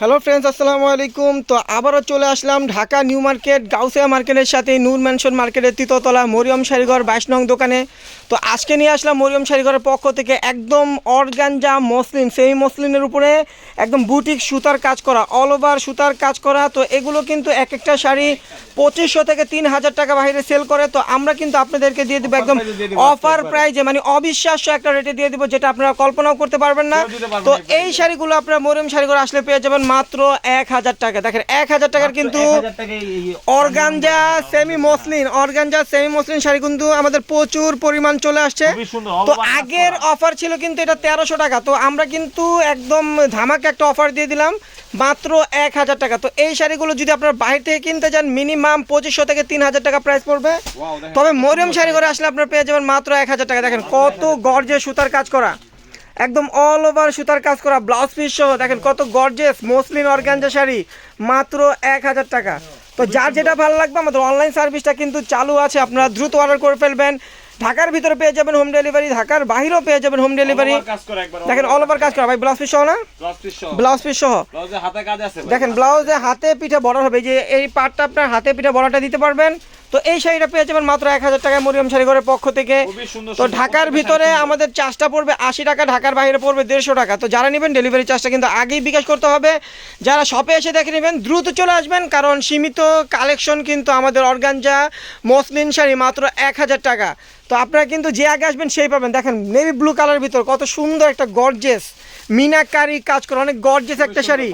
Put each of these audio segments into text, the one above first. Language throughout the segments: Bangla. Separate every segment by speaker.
Speaker 1: হ্যালো ফ্রেন্ডস আসসালামু আলাইকুম তো আবারও চলে আসলাম ঢাকা নিউ মার্কেট গাউসিয়া মার্কেটের সাথে নূর ম্যানশন মার্কেটের তৃতীয়তলা মরিয়ম শাড়িঘর বাইশ নং দোকানে। তো আজকে নিয়ে আসলাম মরিয়ম শাড়িঘরের পক্ষ থেকে একদম অর্গানজা মসলিন সেই মসলিনের উপরে একদম বুটিক সুতার কাজ করা অল ওভার সুতার কাজ করা। তো এগুলো কিন্তু এক একটা শাড়ি পঁচিশশো থেকে তিন হাজার টাকা বাইরে সেল করে। তো আমরা কিন্তু আপনাদেরকে দিয়ে দেবো একদম অফার প্রাইজে মানে অবিশ্বাস্য একটা রেটে দিয়ে দেবো যেটা আপনারা কল্পনাও করতে পারবেন না। তো এই শাড়িগুলো আপনারা মরিয়ম শাড়িগুলো আসলে পেয়ে যাবেন। মাত্র এক হাজার টাকা। দেখেন এক হাজার টাকার কিন্তু organza semi muslin organza semi muslin sari কিন্তু আমাদের প্রচুর পরিমাণ চলে আসছে। তো আগের অফার ছিল কিন্তু এটা তেরোশো টাকা। তো আমরা কিন্তু একদম ধামাকা একটা অফার দিয়ে দিলাম মাত্র এক হাজার টাকা। তো এই শাড়িগুলো যদি আপনারা বাইরে থেকে কিনতে চান মিনিমাম পঁচিশশো থেকে তিন হাজার টাকা প্রাইস পড়বে। তবে মরিয়ম শাড়ি করে আসলে আপনারা পেয়ে যাবেন মাত্র এক হাজার টাকা। দেখেন কত গর্জে সুতার কাজ করা। একদম অল ওভার সুতার কাজ করা ব্লাউজ পিস সহ। দেখেন কত গর্জেস মসলিন অর্গানজা শাড়ি মাত্র এক হাজার টাকা। তো যার যেটা ভালো লাগবে আমাদের অনলাইন সার্ভিসটা কিন্তু চালু আছে। আপনারা দ্রুত অর্ডার করে ফেলবেন। ঢাকার ভিতরে পেয়ে যাবেন হোম ডেলিভারি ঢাকার বাইরেও পেয়ে যাবেন হোম ডেলিভারি দেখেন অল ওভার কাজ করা। ভাই ব্লাউজ পিস সহ না। ব্লাউজ পিস সহ। দেখেন ব্লাউজে হাতে পিঠে বর্ডার হবে। যে এই পার্টটা আপনার হাতে পিঠে বর্ডারটা দিতে পারবেন। তো এই শাড়িটা পেয়ে যাবেন মাত্র এক হাজার টাকায় মরিয়ম শাড়িঘরের পক্ষ থেকে। তো ঢাকার ভিতরে আমাদের চার্জটা পড়বে আশি টাকা ঢাকার বাইরে পড়বে দেড়শো টাকা। তো যারা নেবেন ডেলিভারি চার্জটা কিন্তু আগেই বিকাশ করতে হবে। যারা শপে এসে দেখে নেবেন দ্রুত চলে আসবেন কারণ সীমিত কালেকশন কিন্তু আমাদের অর্গানজা মসলিন শাড়ি মাত্র এক হাজার টাকা। তো আপনারা কিন্তু যে আগে আসবেন সেই পাবেন। দেখেন নেভি ব্লু কালার ভিতর কত সুন্দর একটা গর্জেস মিনাকারি কাজ করা অনেক গর্জেস একটা শাড়ি।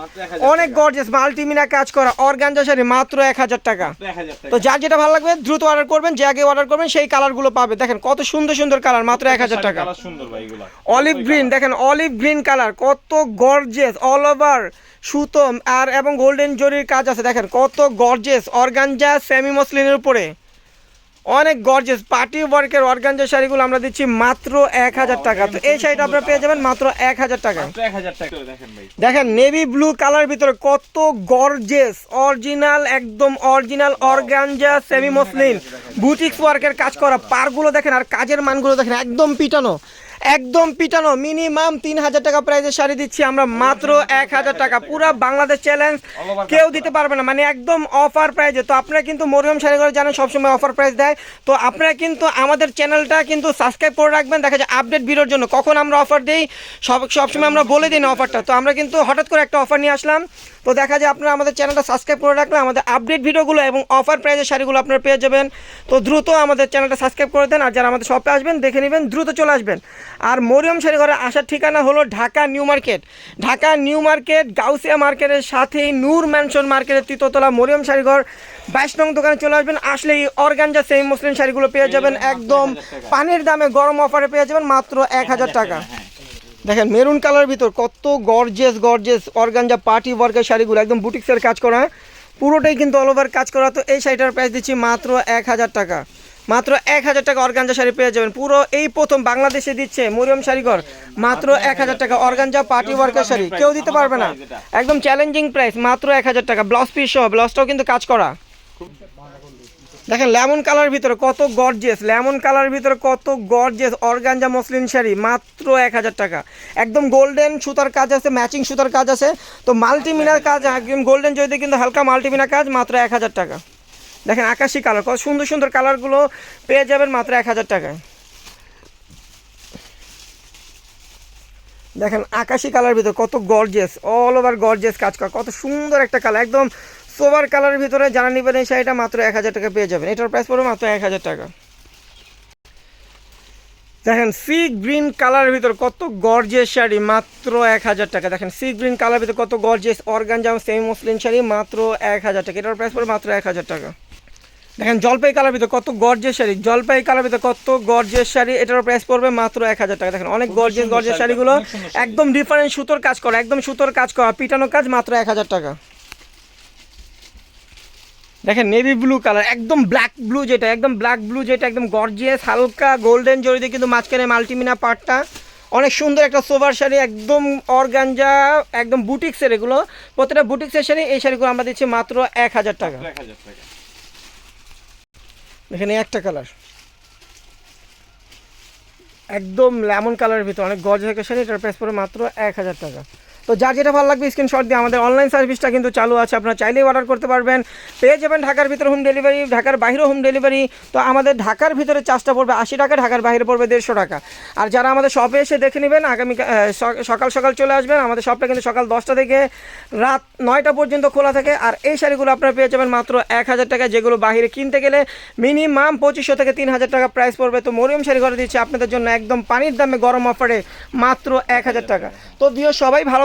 Speaker 1: অনেক গর্জেস মাল্টি মিনা কাজ করা অর্গানজা শাড়ি মাত্র এক হাজার টাকা।
Speaker 2: মাত্র 1000 টাকা।
Speaker 1: তো যার যেটা ভালো লাগবে দ্রুত অর্ডার করবেন যে আগে অর্ডার করবেন সেই কালারগুলো পাবে। দেখেন কত সুন্দর সুন্দর কালার মাত্র এক হাজার টাকা। অলিভ গ্রিন দেখেন অলিভ গ্রিন কালার কত গর্জেস অল ওভার সুতো আর এবং গোল্ডেন জরির কাজ আছে। দেখেন কত গর্জেস অর্গানজা সেমি মসলিনের উপরে। অনেক গর্জেস পার্টি ওয়ার্কের অর্গানজা শাড়িগুলো আমরা দিচ্ছি মাত্র এক হাজার টাকা। তো এই শাড়িটা আপনারা পেয়ে যাবেন মাত্র এক হাজার টাকা
Speaker 2: মাত্র 1000 টাকা। করে দেখেন
Speaker 1: দেখেন নেভি ব্লু কালার ভিতরে কত গর্জেস অরিজিনাল একদম original organza semi muslin boutiques ওয়ার্কের কাজ করা পারগুলো দেখেন আর কাজের মানগুলো দেখেন একদম পিটানো। একদম পিটানো মিনিমাম তিন হাজার টাকা প্রাইজের শাড়ি দিচ্ছি আমরা মাত্র এক হাজার টাকা। পুরো বাংলাদেশ চ্যালেঞ্জ কেউ দিতে পারবে না মানে একদম অফার প্রাইজে তো আপনারা কিন্তু মরিয়ম শাড়ি করে জানেন সবসময় অফার প্রাইস দেয়। তো আপনারা কিন্তু আমাদের চ্যানেলটা কিন্তু সাবস্ক্রাইব করে রাখবেন দেখা যায় আপডেট ভিডিওর জন্য কখন আমরা অফার দিই। সব সবসময় আমরা বলে দিই না অফারটা তো আমরা কিন্তু হঠাৎ করে একটা অফার নিয়ে আসলাম। তো দেখা যায় আপনারা আমাদের চ্যানেলটা সাবস্ক্রাইব করে রাখলে আমাদের আপডেট ভিডিওগুলো এবং অফার প্রাইজের শাড়িগুলো আপনারা পেয়ে যাবেন। তো দ্রুত আমাদের চ্যানেলটা সাবস্ক্রাইব করে দেন আর যারা আমাদের শপে আসবেন দেখে নেবেন দ্রুত চলে আসবেন। আর মরিয়ম ঘরে আসার ঠিকানা হলো Dhaka new market. Dhaka new market, Gausia মার্কেটের সাথেই নূর ম্যানশন মার্কেটের তৃতীয়তলা মরিয়ম শাড়িঘর বাইশ নং দোকানে চলে আসবেন আসলে এই অর্গানজা সেম মুসলিম শাড়িগুলো পেয়ে যাবেন একদম পানির দামে গরম অফারে পেয়ে যাবেন মাত্র এক হাজার টাকা। দেখেন মেরুন কালার ভিতর কত গর্জেস গর্জেস অর্গানজা পার্টি ওয়ার্কের শাড়িগুলো, একদম বুটিক্সের কাজ করা। পুরোটাই কিন্তু অল ওভার কাজ করা। তো এই শাড়িটার প্রাইস দিচ্ছি মাত্র এক হাজার টাকা। মাত্র এক হাজার টাকা অর্গানজা শাড়ি পেয়ে যাবেন। পুরো এই প্রথম বাংলাদেশে দিচ্ছে মরিয়ম শাড়িঘর। মাত্র এক হাজার টাকা অর্গানজা পার্টি ওয়ার্কার শাড়ি। কেউ দিতে পারবে না। একদম চ্যালেঞ্জিং প্রাইস মাত্র এক হাজার টাকা। ব্লাউজ পিস সহ, ব্লাউজটাও কিন্তু কাজ করা। দেখেন লেমন কালার ভিতরে কত গর্জেস লেমন কালার ভিতরে কত গর্জেস অর্গানজা মসলিন শাড়ি, মাত্র এক হাজার টাকা। একদম গোল্ডেন সুতার কাজ আছে ম্যাচিং সুতার কাজ আছে। তো মাল্টিমিনার কাজ, একদম গোল্ডেন জয়তে কিন্তু হালকা মাল্টিমিনার কাজ, মাত্র এক হাজার টাকা। দেখেন আকাশি কালার, কত সুন্দর সুন্দর কালারগুলো পেয়ে যাবেন মাত্র এক হাজার টাকায়। দেখেন আকাশি কালার ভিতরে কত গর্জেস অল ওভার গর্জেস কাজ করা, কত সুন্দর একটা কালার, একদম সোভার কালারের ভিতরে যারা নেবেন এই শাড়িটা মাত্র এক হাজার টাকা পেয়ে যাবেন। এটার প্রাইস পড়বে মাত্র এক হাজার টাকা। দেখেন সি গ্রিন কালারের ভিতর কত গর্জেস শাড়ি, মাত্র এক হাজার টাকা। দেখেন সি গ্রিন কালারের ভিতর কত gorgeous organza semi muslin sari, মাত্র এক হাজার টাকা। এটার প্রাইস পড়বে মাত্র এক হাজার টাকা। দেখেন জলপাই কালার ভিতরে কত গর্জেস শাড়ি জলপাই কালার ভিতর কত গর্জেস শাড়ি এটার প্রাইস পড়বে মাত্র এক হাজার টাকা। দেখেন অনেক গর্জেস
Speaker 2: শাড়ি,
Speaker 1: শাড়িগুলো। একদম ডিফারেন্ট সুতোর কাজ করা একদম সুতোর কাজ করা পিটানো কাজ মাত্র এক হাজার টাকা। দেখেন নেভি ব্লু কালার একদম ব্ল্যাক ব্লু যেটা একদম ব্ল্যাক ব্লু যেটা একদম গর্জিয়াস হালকা গোল্ডেন জড়িতে কিন্তু মাঝখানে মাল্টিমিনা পার্টটা অনেক সুন্দর একটা সোভার শাড়ি একদম অর্গানজা একদম বুটিক্সের এগুলো প্রত্যেকটা বুটিক্সের শাড়ি এই শাড়িগুলো আমরা দিচ্ছি মাত্র এক হাজার টাকা।
Speaker 2: মাত্র 1000 টাকা।
Speaker 1: এখানে একটা কালার একদম লেমন কালারের ভিতরে, অনেক গজ গেছে। এটার প্রাইস পড়ে মাত্র এক হাজার টাকা। তো যার যেটা ভালো লাগবে স্ক্রিনশট দিয়ে আমাদের অনলাইন সার্ভিসটা কিন্তু চালু আছে। আপনারা চাইলেই অর্ডার করতে পারবেন। পেয়ে যাবেন ঢাকার ভিতরে হোম ডেলিভারি ঢাকার বাইরে হোম ডেলিভারি তো আমাদের ঢাকার ভিতরে চার্জটা পড়বে আশি টাকা, ঢাকার বাইরে পড়বে দেড়শো টাকা। আর যারা আমাদের শপে এসে দেখে নেবেন, আগামী সকাল সকাল চলে আসবেন। আমাদের শপটা কিন্তু সকাল দশটা থেকে রাত নয়টা পর্যন্ত খোলা থাকে। আর এই শাড়িগুলো আপনারা পেয়ে যাবেন মাত্র এক হাজার টাকা যেগুলো বাইরে কিনতে গেলে মিনিমাম পঁচিশশো থেকে তিন হাজার টাকা প্রাইস পড়বে। তো মরিয়ম শাড়ি ঘরে দিচ্ছে আপনাদের জন্য একদম পানির দামে গরম অফারে মাত্র এক হাজার টাকা। তো দিও সবাই ভালো